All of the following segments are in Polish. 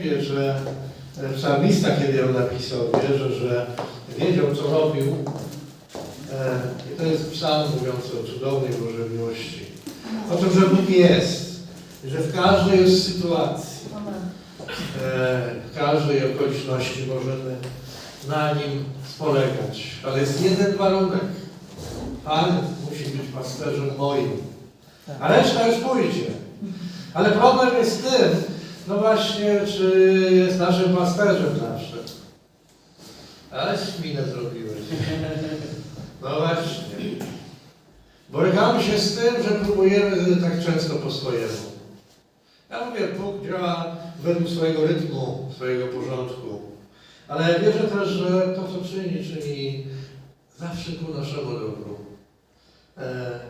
Wie, że psalmista, kiedy ją napisał, wierzę, że wiedział, co robił. E, I to jest psalm mówiący o cudownej Bożej miłości. O tym, że Bóg jest. Że w każdej sytuacji, e, w każdej okoliczności możemy na Nim spolegać. Ale jest jeden warunek. Pan musi być pasterzem moim. A reszta już pójdzie. Ale problem jest tym, no właśnie, czy jest naszym pasterzem zawsze. Ale minę zrobiłeś. No właśnie. Borykamy się z tym, że próbujemy tak często po swojemu. Ja mówię, Bóg działa według swojego rytmu, swojego porządku. Ale wierzę też, że to, co czyni, czyni zawsze ku naszemu dobru. E,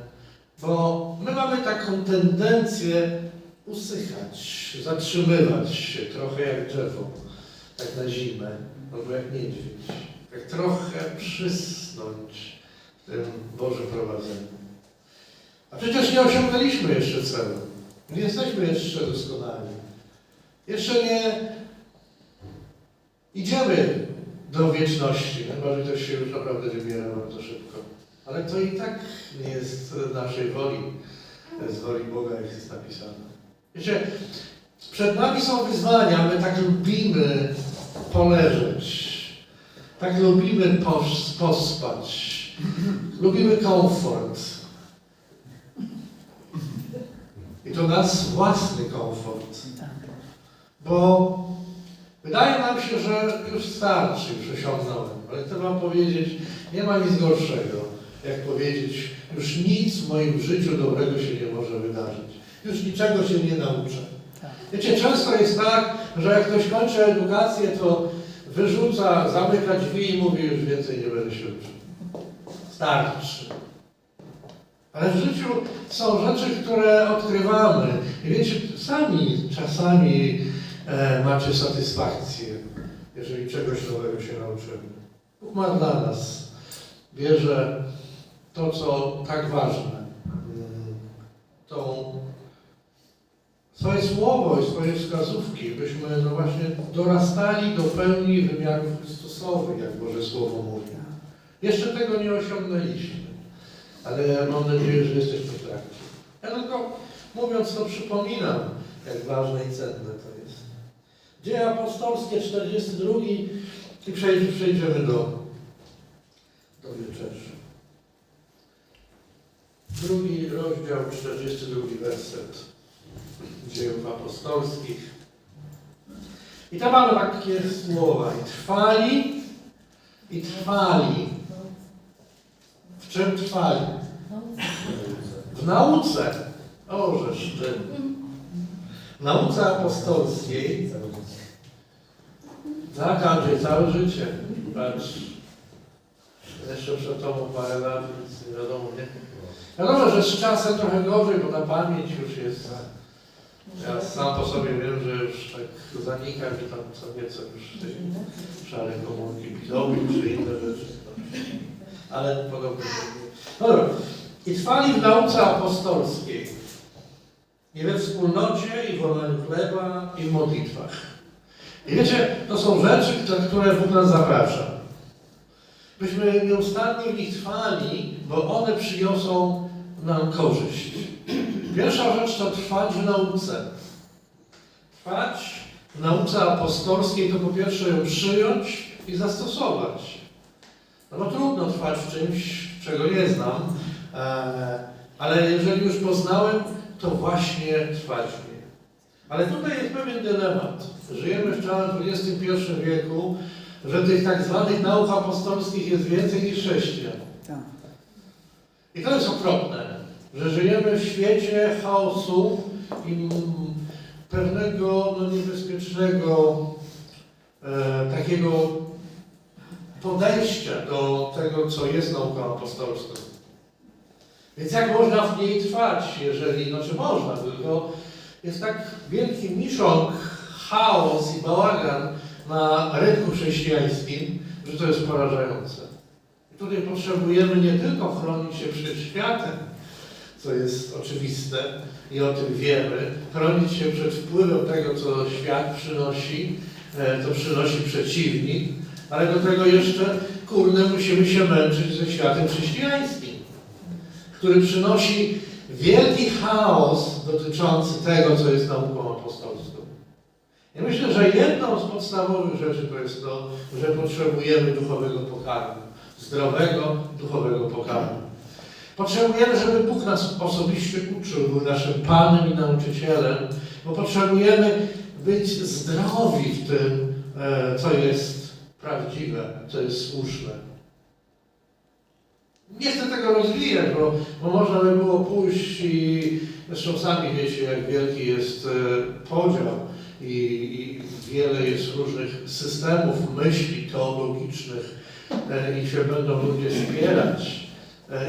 bo my mamy taką tendencję usychać, zatrzymywać się, trochę jak drzewo, tak na zimę, albo jak niedźwiedź. Tak trochę przysnąć w tym Bożym prowadzeniu. A przecież nie osiągnęliśmy jeszcze celu. Nie jesteśmy jeszcze doskonali. Jeszcze nie idziemy do wieczności, chyba że ktoś się już naprawdę wybiera bardzo szybko. Ale to i tak nie jest naszej woli, z woli Boga, jak jest napisane. Wiecie, przed nami są wyzwania, my tak lubimy poleżeć, tak lubimy pos- pospać, lubimy komfort. I to nasz własny komfort. Bo wydaje nam się, że już starczy, już osiągnąłem. Ale chcę Wam powiedzieć, nie ma nic gorszego, jak powiedzieć, już nic w moim życiu dobrego się nie może wydarzyć. Już niczego się nie nauczę. Wiecie, często jest tak, że jak ktoś kończy edukację, to wyrzuca, zamyka drzwi i mówi, już więcej nie będę się uczył. Starczy. Ale w życiu są rzeczy, które odkrywamy. I wiecie, sami czasami e, macie satysfakcję, jeżeli czegoś nowego się nauczymy. Bóg ma dla nas. Bierze to, co tak ważne, mm, tą swoje słowo i swoje wskazówki, byśmy no właśnie dorastali do pełni wymiarów Chrystusowych, jak Boże Słowo mówi. Jeszcze tego nie osiągnęliśmy, ale ja mam nadzieję, że jesteśmy w trakcie. Ja tylko mówiąc to przypominam, jak ważne i cenne to jest. Dzieje apostolskie 42 i przejdziemy, przejdziemy do, do wieczerzy. Drugi rozdział, 42 werset dziejów apostolskich. I tam mamy takie słowa. I trwali, i trwali. W czym trwali? W nauce. O, że szczyt. W nauce apostolskiej. Tak, Andrzej, całe życie. Patrz. Jeszcze przed tobą parę lat, więc nie wiadomo, nie? Wiadomo, że z czasem trochę gorzej, bo na pamięć już jest. Ja sam po sobie wiem, że już tak zanika mi tam co nieco już tej szarej komórki bilowi czy inne rzeczy. Ale podobnie. No dobra. I trwali w nauce apostolskiej. I we wspólnocie, i w łamaniu chleba, i w modlitwach. I wiecie, to są rzeczy, które Bóg nas zaprasza. Byśmy nieustannie w nich trwali, bo one przyniosą nam korzyść. Pierwsza rzecz to trwać w nauce. Trwać w nauce apostolskiej to po pierwsze ją przyjąć i zastosować. No bo trudno trwać w czymś, czego nie znam, e, ale jeżeli już poznałem, to właśnie trwać w niej. Ale tutaj jest pewien dylemat. Żyjemy w XXI wieku, że tych tak zwanych nauk apostolskich jest więcej niż chrześcijan. I to jest okropne, że żyjemy w świecie chaosu i pewnego no, niebezpiecznego e, takiego podejścia do tego, co jest nauką apostolską. Więc jak można w niej trwać, jeżeli, znaczy można, tylko jest tak wielki miszok, chaos i bałagan na rynku chrześcijańskim, że to jest porażające. I tutaj potrzebujemy nie tylko chronić się przed światem, co jest oczywiste i o tym wiemy, chronić się przed wpływem tego, co świat przynosi, e, co przynosi przeciwnik, ale do tego jeszcze, kurde, musimy się męczyć ze światem chrześcijańskim, który przynosi wielki chaos dotyczący tego, co jest nauką apostolską. Ja myślę, że jedną z podstawowych rzeczy to jest to, że potrzebujemy duchowego pokarmu, zdrowego duchowego pokarmu. Potrzebujemy, żeby Bóg nas osobiście uczył, był naszym Panem i nauczycielem, bo potrzebujemy być zdrowi w tym, e, co jest prawdziwe, co jest słuszne. Nie chcę tego rozwijać, bo, bo można by było pójść i zresztą sami wiecie, jak wielki jest e, podział i, i wiele jest różnych systemów myśli teologicznych e, i się będą ludzie spierać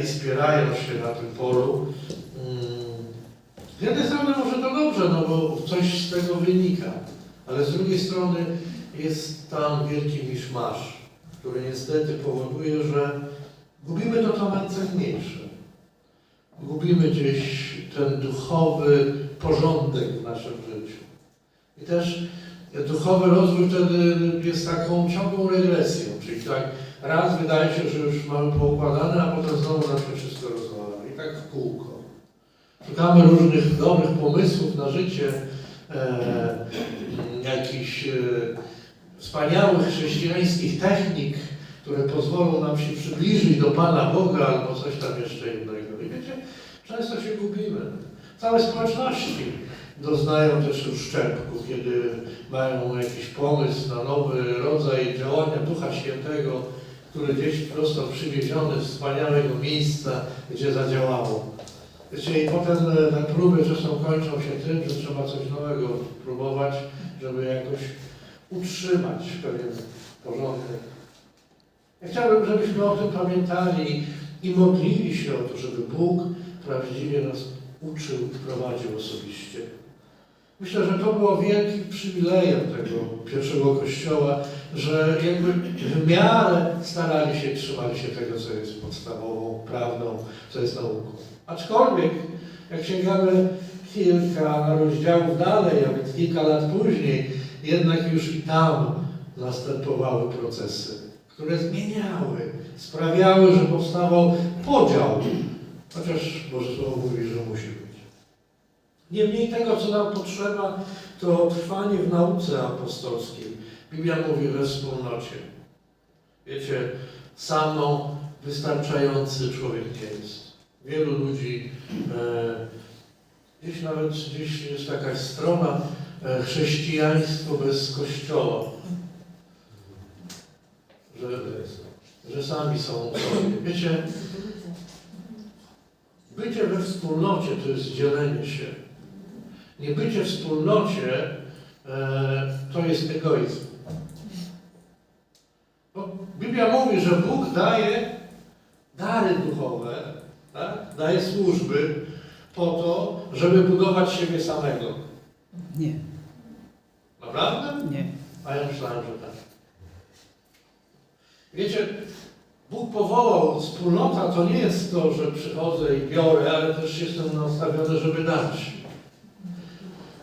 i spierają się na tym polu. Mm. Z jednej strony może to dobrze, no bo coś z tego wynika, ale z drugiej strony jest tam wielki miszmasz, który niestety powoduje, że gubimy to, co najcenniejsze. Gubimy gdzieś ten duchowy porządek w naszym życiu. I też duchowy rozwój wtedy jest taką ciągłą regresją, czyli tak raz wydaje się, że już mamy poukładane, a potem znowu nam się wszystko rozwala. I tak w kółko. Szukamy różnych dobrych pomysłów na życie, e, jakichś e, wspaniałych chrześcijańskich technik, które pozwolą nam się przybliżyć do Pana Boga albo coś tam jeszcze innego. I wiecie, często się gubimy. Całe społeczności doznają też uszczerbku, kiedy mają jakiś pomysł na nowy rodzaj działania Ducha Świętego, który gdzieś prosto przywieziony z wspaniałego miejsca, gdzie zadziałało. Wiecie, i potem e, te próby czasem kończą się tym, że trzeba coś nowego próbować, żeby jakoś utrzymać pewien porządek. Ja chciałbym, żebyśmy o tym pamiętali i modlili się o to, żeby Bóg prawdziwie nas uczył i prowadził osobiście. Myślę, że to było wielkim przywilejem tego pierwszego kościoła, że jakby w miarę starali się, trzymali się tego, co jest podstawową prawdą, co jest nauką. Aczkolwiek, jak sięgamy kilka rozdziałów dalej, a więc kilka lat później, jednak już i tam następowały procesy, które zmieniały, sprawiały, że powstawał podział, chociaż Boże Słowo mówi, że musi być. Niemniej tego, co nam potrzeba, to trwanie w nauce apostolskiej. Biblia mówi we wspólnocie. Wiecie, samo wystarczający człowiek nie jest. Wielu ludzi, e, gdzieś nawet gdzieś jest jakaś strona e, chrześcijaństwo bez kościoła. Że, że sami są sobie. Wiecie, bycie we wspólnocie to jest dzielenie się. Niebycie w wspólnocie e, to jest egoizm. Biblia mówi, że Bóg daje dary duchowe, tak? daje służby po to, żeby budować siebie samego. Nie, Naprawdę? nie. A ja myślałem, że tak. Wiecie, Bóg powołał, wspólnota to nie jest to, że przychodzę i biorę, ale też jestem nastawiony, żeby dać.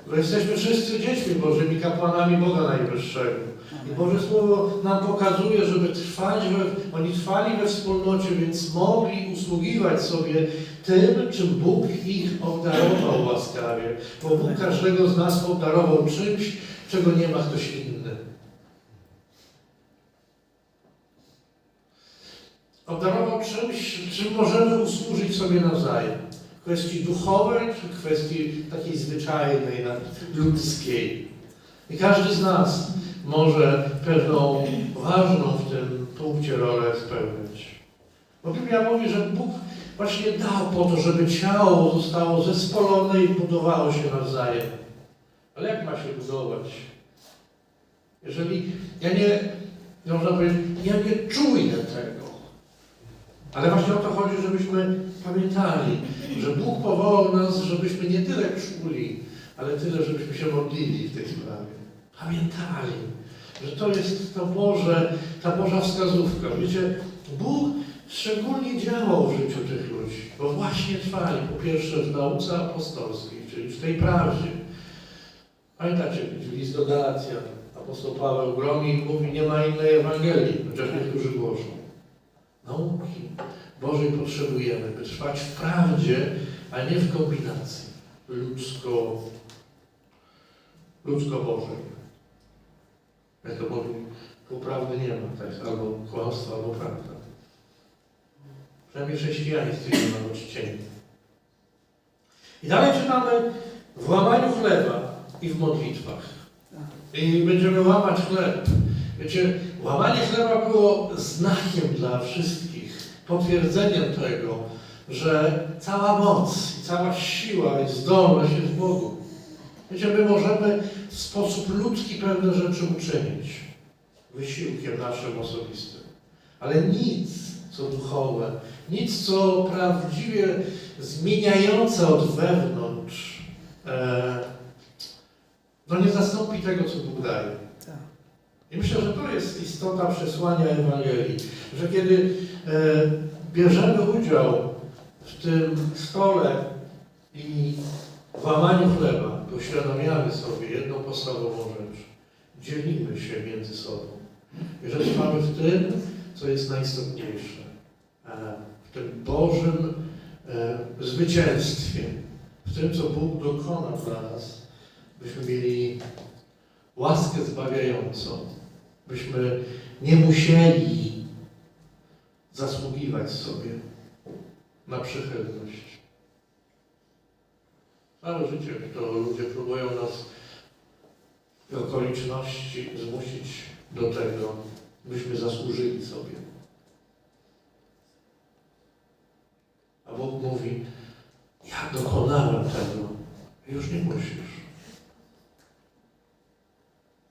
Bo jesteśmy wszyscy dziećmi Bożymi, kapłanami Boga Najwyższego. I Boże Słowo nam pokazuje, żeby trwać, we, oni trwali we wspólnocie, więc mogli usługiwać sobie tym, czym Bóg ich obdarował łaskawie. Bo Bóg każdego z nas obdarował czymś, czego nie ma ktoś inny. Obdarował czymś, czym możemy usłużyć sobie nawzajem. W kwestii duchowej, czy w kwestii takiej zwyczajnej, ludzkiej. I każdy z nas może pewną ważną w tym punkcie rolę spełniać. Bo Biblia mówi, że Bóg właśnie dał po to, żeby ciało zostało zespolone i budowało się nawzajem. Ale jak ma się budować? Jeżeli ja nie, można powiedzieć, ja nie czuję tego. Ale właśnie o to chodzi, żebyśmy pamiętali, że Bóg powołał nas, żebyśmy nie tyle czuli, ale tyle, żebyśmy się modlili w tej sprawie. Pamiętali, że to jest to Boże, ta Boża wskazówka. Wiecie, Bóg szczególnie działał w życiu tych ludzi, bo właśnie trwali po pierwsze w nauce apostolskiej, czyli w tej prawdzie. Pamiętacie, list do Galacjan, apostoł Paweł gromi i mówi, nie ma innej Ewangelii, chociaż niektórzy głoszą. Nauki Bożej potrzebujemy, by trwać w prawdzie, a nie w kombinacji ludzko, ludzko-bożej. Jak to mówi, półprawdy nie ma, tak? albo kłamstwo, albo prawda. Przynajmniej chrześcijaństwo nie ma odcieni. I dalej czytamy w łamaniu chleba i w modlitwach. I będziemy łamać chleb. Wiecie, łamanie chleba było znakiem dla wszystkich, potwierdzeniem tego, że cała moc i cała siła i zdolność jest w Bogu. Wiecie, my możemy w sposób ludzki pewne rzeczy uczynić wysiłkiem naszym osobistym, ale nic, co duchowe, nic, co prawdziwie zmieniające od wewnątrz, e, no nie zastąpi tego, co Bóg daje. Tak. I myślę, że to jest istota przesłania Ewangelii, że kiedy e, bierzemy udział w tym stole i w łamaniu chleba, uświadamiamy sobie jedną podstawową rzecz. Dzielimy się między sobą. I że trwamy w tym, co jest najistotniejsze. E, w tym Bożym e, zwycięstwie. W tym, co Bóg dokona dla nas, byśmy mieli łaskę zbawiającą, byśmy nie musieli zasługiwać sobie na przychylność. Całe życie to ludzie próbują nas w okoliczności zmusić do tego, byśmy zasłużyli sobie. A Bóg mówi, ja dokonałem tego, już nie musisz.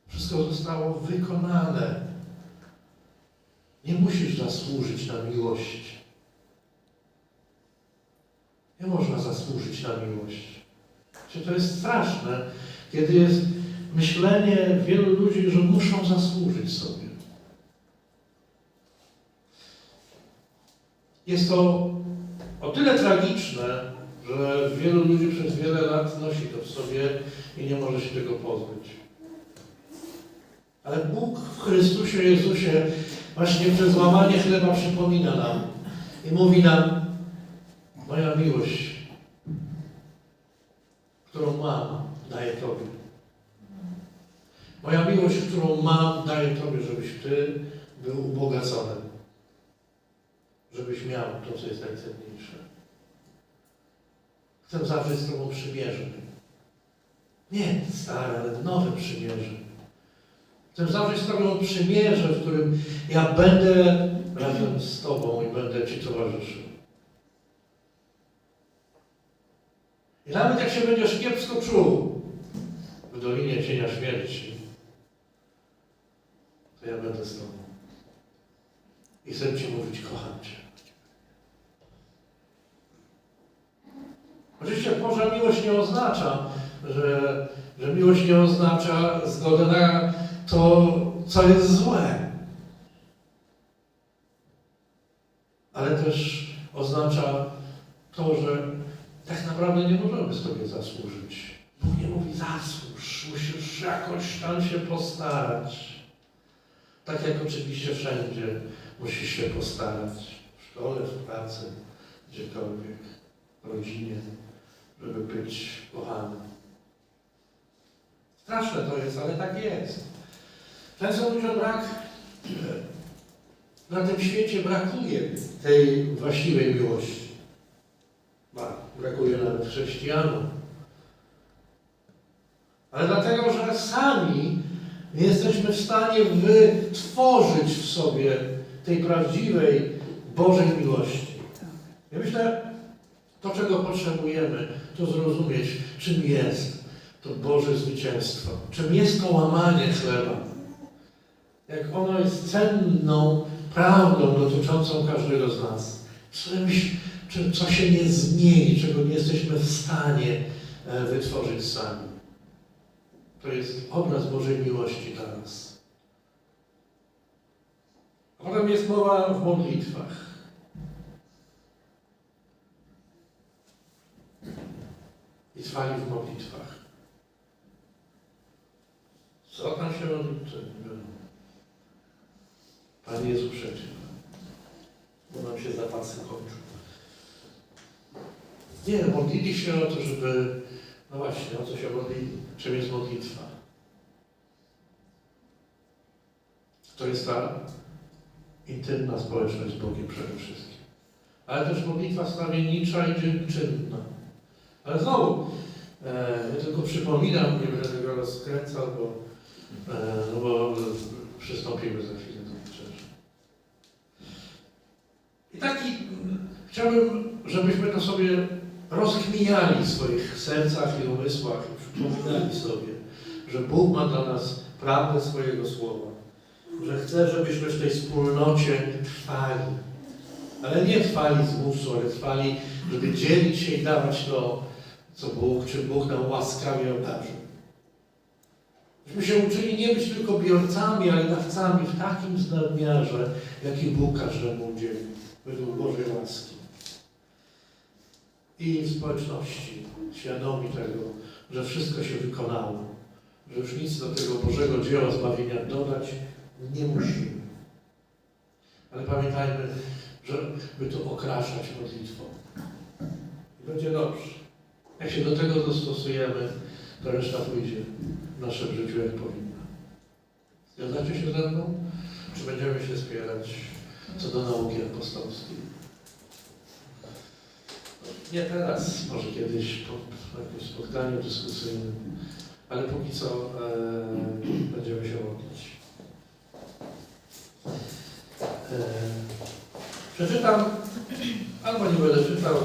Wszystko zostało wykonane. Nie musisz zasłużyć na miłość. Nie można zasłużyć na miłość. Czy to jest straszne, kiedy jest myślenie wielu ludzi, że muszą zasłużyć sobie. Jest to o tyle tragiczne, że wielu ludzi przez wiele lat nosi to w sobie i nie może się tego pozbyć. Ale Bóg w Chrystusie Jezusie właśnie przez łamanie chleba przypomina nam i mówi nam, moja miłość, którą mam, daję Tobie. Moja miłość, którą mam, daję Tobie, żebyś Ty był ubogacony. Żebyś miał to, co jest najcenniejsze. Chcę zawrzeć z Tobą przymierze. Nie stare, ale nowe przymierze. Chcę zawrzeć z Tobą przymierze, w którym ja będę razem z Tobą i będę Ci towarzyszył. I nawet jak się będziesz kiepsko czuł w Dolinie Cienia Śmierci, to ja będę z Tobą. I chcę Ci mówić, kocham Cię. Oczywiście Boża miłość nie oznacza, że, że miłość nie oznacza zgody na to, co jest złe. Ale też oznacza to, że naprawdę nie możemy sobie zasłużyć. Bóg nie mówi zasłuż, musisz jakoś tam się postarać. Tak jak oczywiście wszędzie musisz się postarać. W szkole, w pracy, gdziekolwiek, w rodzinie, żeby być kochanym. Straszne to jest, ale tak jest. Często ludziom brak, na tym świecie brakuje tej właściwej miłości. Brakuje nawet chrześcijanom. Ale dlatego, że sami nie jesteśmy w stanie wytworzyć w sobie tej prawdziwej Bożej miłości. Ja myślę, to czego potrzebujemy, to zrozumieć, czym jest to Boże zwycięstwo, czym jest to łamanie chleba. Jak ono jest cenną prawdą dotyczącą każdego z nas. Czymś, czy, co się nie zmieni, czego nie jesteśmy w stanie e, wytworzyć sami. To jest obraz Bożej miłości dla nas. A potem jest mowa w modlitwach. i trwali w modlitwach. Nie, modlili się o to, żeby, no właśnie, o co się modlili, czym jest modlitwa. To jest ta intymna społeczność z Bogiem przede wszystkim. Ale też modlitwa stawiennicza i dziękczynna. Ale znowu, e, ja tylko przypominam, nie będę tego rozkręcał, bo, e, no bo przystąpimy za chwilę do wieczerzy. I taki mm, chciałbym, żebyśmy to sobie rozkminiali w swoich sercach i umysłach przypominali sobie, że Bóg ma dla nas prawdę swojego słowa, że chce, żebyśmy w tej wspólnocie trwali. Ale nie trwali z musu, ale trwali, żeby dzielić się i dawać to, co Bóg, czy Bóg nam łaskawie obdarzył. Żebyśmy się uczyli nie być tylko biorcami, ale dawcami w takim nadmiarze, jaki Bóg każdemu udzielił, według Bożej łaski. I społeczności, świadomi tego, że wszystko się wykonało, że już nic do tego Bożego dzieła zbawienia dodać nie musimy. Ale pamiętajmy, żeby to okraszać modlitwą. I będzie dobrze. Jak się do tego dostosujemy, to reszta pójdzie w naszym życiu jak powinna. Zgadzacie się ze mną? Czy będziemy się spierać co do nauki apostolskiej? Nie teraz, może kiedyś po jakimś spotkaniu dyskusyjnym, ale póki co e, będziemy się modlić. E, przeczytam, albo nie będę czytał,